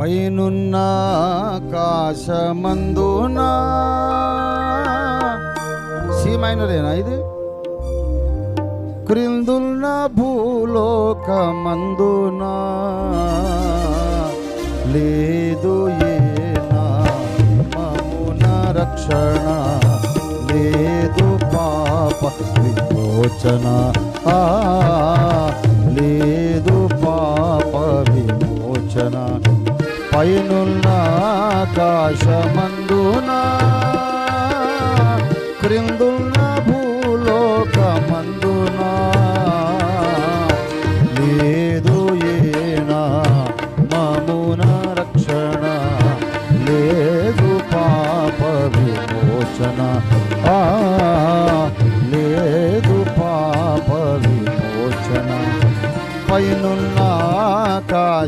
పైనున్న ఆకాశమందున. సి మైనరేనా ఇది? క్రిందున్న భూలోకమందున. లేదు ఏనా నామమున రక్షణ. లేదు పాప విమోచన. ఆ, దర్శన పైనున్న ఆకాశమందున క్రిందున్న భూలోకమందున. లేదు ఏనా మామున రక్షణ లేదు పాప విమోచన. ఆ లేదు పాప విమోచన. పైనున్న ఆకాశ